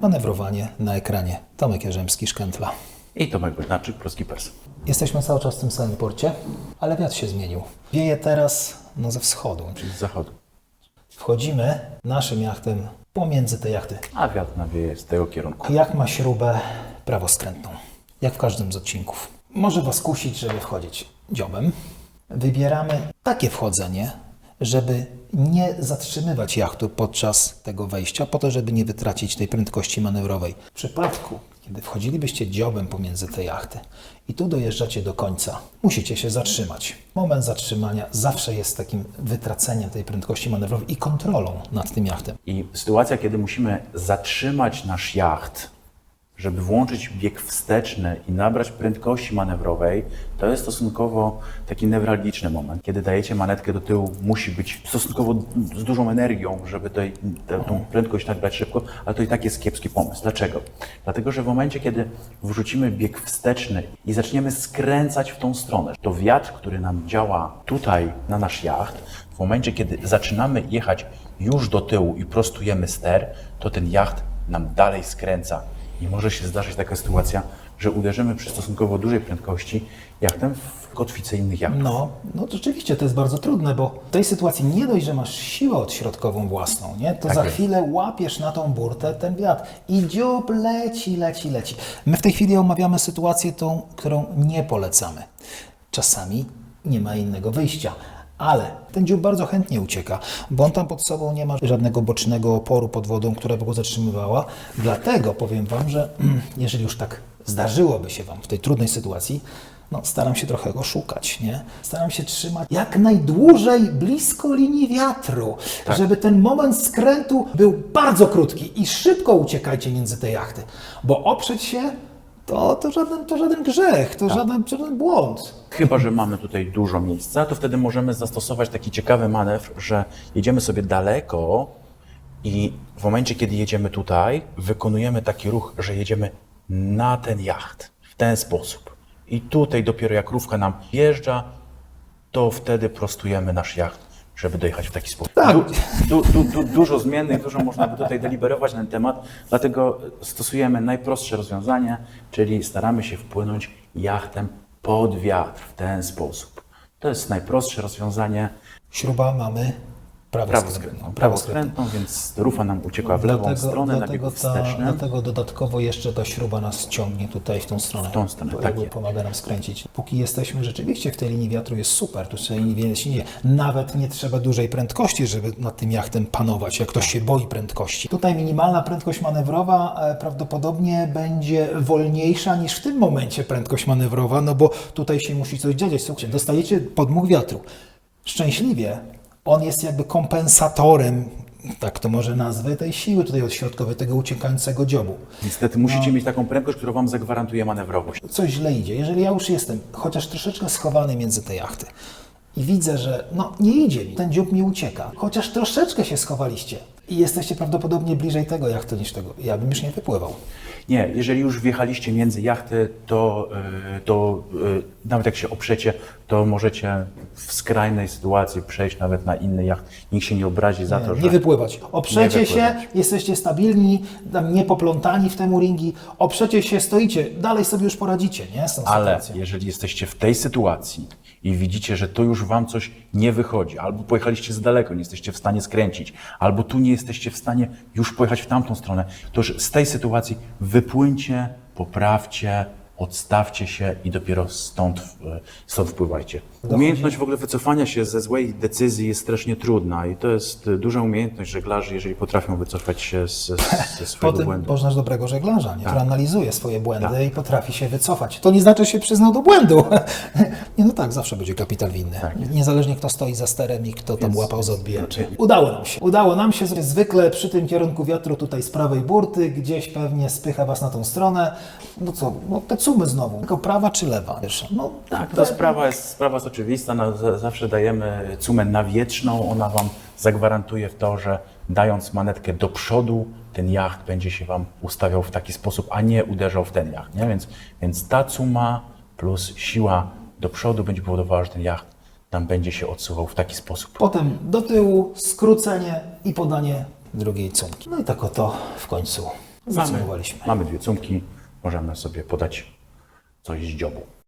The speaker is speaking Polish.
manewrowanie na ekranie. Tomek Jarzębski, Szkętla. I Tomek Bednarczyk, Polski Pers. Jesteśmy cały czas w tym samym porcie, ale wiatr się zmienił. Wieje teraz no, ze wschodu. Czyli z zachodu. Wchodzimy naszym jachtem pomiędzy te jachty. A wiatr nawieje z tego kierunku. Jak ma śrubę prawoskrętną, jak w każdym z odcinków. Może Was kusić, żeby wchodzić dziobem. Wybieramy takie wchodzenie, żeby nie zatrzymywać jachtu podczas tego wejścia, po to, żeby nie wytracić tej prędkości manewrowej. W przypadku, kiedy wchodzilibyście dziobem pomiędzy te jachty i tu dojeżdżacie do końca, musicie się zatrzymać. Moment zatrzymania zawsze jest takim wytraceniem tej prędkości manewrowej i kontrolą nad tym jachtem. I sytuacja, kiedy musimy zatrzymać nasz jacht, żeby włączyć bieg wsteczny i nabrać prędkości manewrowej, to jest stosunkowo taki newralgiczny moment. Kiedy dajecie manetkę do tyłu, musi być stosunkowo z dużą energią, żeby tej, tą prędkość nabrać szybko, ale to i tak jest kiepski pomysł. Dlaczego? Dlatego, że w momencie, kiedy wrzucimy bieg wsteczny i zaczniemy skręcać w tą stronę, to wiatr, który nam działa tutaj na nasz jacht, w momencie, kiedy zaczynamy jechać już do tyłu i prostujemy ster, to ten jacht nam dalej skręca. I może się zdarzyć taka sytuacja, że uderzymy przy stosunkowo dużej prędkości jachtem w kotwicę innych jachtów. No, no rzeczywiście to jest bardzo trudne, bo w tej sytuacji nie dość, że masz siłę odśrodkową własną, nie? to Tak za jest. chwilę łapiesz na tą burtę ten wiatr i dziób leci, leci, leci. My w tej chwili omawiamy sytuację tą, którą nie polecamy. Czasami nie ma innego wyjścia. Ale ten dziób bardzo chętnie ucieka, bo on tam pod sobą nie ma żadnego bocznego oporu pod wodą, która by go zatrzymywała. Dlatego powiem Wam, że mm, jeżeli już tak zdarzyłoby się Wam w tej trudnej sytuacji, no, staram się trochę go szukać, nie? Staram się trzymać jak najdłużej blisko linii wiatru, żeby ten moment skrętu był bardzo krótki i szybko uciekajcie między te jachty, bo oprzeć się to, to, żaden, to żaden grzech, to żaden, żaden błąd. Chyba, że mamy tutaj dużo miejsca, to wtedy możemy zastosować taki ciekawy manewr, że jedziemy sobie daleko i w momencie, kiedy jedziemy tutaj, wykonujemy taki ruch, że jedziemy na ten jacht w ten sposób. I tutaj dopiero jak rówka nam wjeżdża, to wtedy prostujemy nasz jacht, żeby dojechać w taki sposób. Tak. Du, du, du, dużo zmiennych, dużo można by tutaj deliberować na ten temat, dlatego stosujemy najprostsze rozwiązanie, czyli staramy się wpłynąć jachtem pod wiatr w ten sposób. To jest najprostsze rozwiązanie Śruba mamy prawoskrętną. prawoskrętną, więc rufa nam uciekła w lewą stronę na biegu dlatego, ta, dlatego dodatkowo jeszcze ta śruba nas ciągnie tutaj w tą stronę. W tą stronę, tak pomaga nam skręcić. Póki jesteśmy rzeczywiście w tej linii wiatru jest super, tu sobie nie się nie Nawet nie trzeba dużej prędkości, żeby nad tym jachtem panować, jak ktoś się boi prędkości. Tutaj minimalna prędkość manewrowa e, prawdopodobnie będzie wolniejsza niż w tym momencie prędkość manewrowa, no bo tutaj się musi coś dziać. Słuchajcie, dostajecie podmuch wiatru. Szczęśliwie on jest jakby kompensatorem, tak to może nazwę, tej siły tutaj odśrodkowej, tego uciekającego dziobu. Niestety No. musicie mieć taką prędkość, która wam zagwarantuje manewrowość. Coś źle idzie. Jeżeli ja już jestem chociaż troszeczkę schowany między te jachty i widzę, że no nie idzie mi, ten dziób mi ucieka, chociaż troszeczkę się schowaliście i jesteście prawdopodobnie bliżej tego jachtu niż tego, ja bym już nie wypływał. Nie, jeżeli już wjechaliście między jachty, to, y, to y, nawet jak się oprzecie, to możecie w skrajnej sytuacji przejść nawet na inny jacht. Nikt się nie obrazi za to, Nie, że... nie wypływać. Oprzecie Nie się, wypływać. jesteście stabilni, nie poplątani w temu ringi, oprzecie się, stoicie, dalej sobie już poradzicie, nie? Ale sytuacją. jeżeli jesteście w tej sytuacji i widzicie, że to już wam coś nie wychodzi, albo pojechaliście za daleko, nie jesteście w stanie skręcić, albo tu nie jesteście w stanie już pojechać w tamtą stronę, to z tej sytuacji wypłyńcie, poprawcie, odstawcie się i dopiero stąd, stąd wpływajcie. Umiejętność w ogóle wycofania się ze złej decyzji jest strasznie trudna i to jest duża umiejętność żeglarzy, jeżeli potrafią wycofać się z, ze swojego Potem błędu. poznasz dobrego żeglarza, nie? który analizuje swoje błędy Tak. i potrafi się wycofać. To nie znaczy, że się przyznał do błędu. nie, no tak, zawsze będzie kapital winny. Tak Niezależnie kto stoi za sterem i kto tam łapał za odbijaczy. Udało nam się. Udało nam się. Zwykle przy tym kierunku wiatru tutaj z prawej burty, gdzieś pewnie spycha was na tą stronę. No co, no te cumy znowu. Tylko prawa czy lewa? Wiesz, No Tak, to sprawa jest, sprawa jest oczywista. No, za- zawsze dajemy cumę nawietrzną. Ona Wam zagwarantuje w to, że dając manetkę do przodu, ten jacht będzie się Wam ustawiał w taki sposób, a nie uderzał w ten jacht. Nie? Więc, więc ta cuma plus siła do przodu będzie powodowała, że ten jacht nam będzie się odsuwał w taki sposób. Potem do tyłu, skrócenie i podanie drugiej cumki. No i tak oto w końcu Podsumowaliśmy. Mamy dwie cumki, możemy sobie podać coś z dziobu.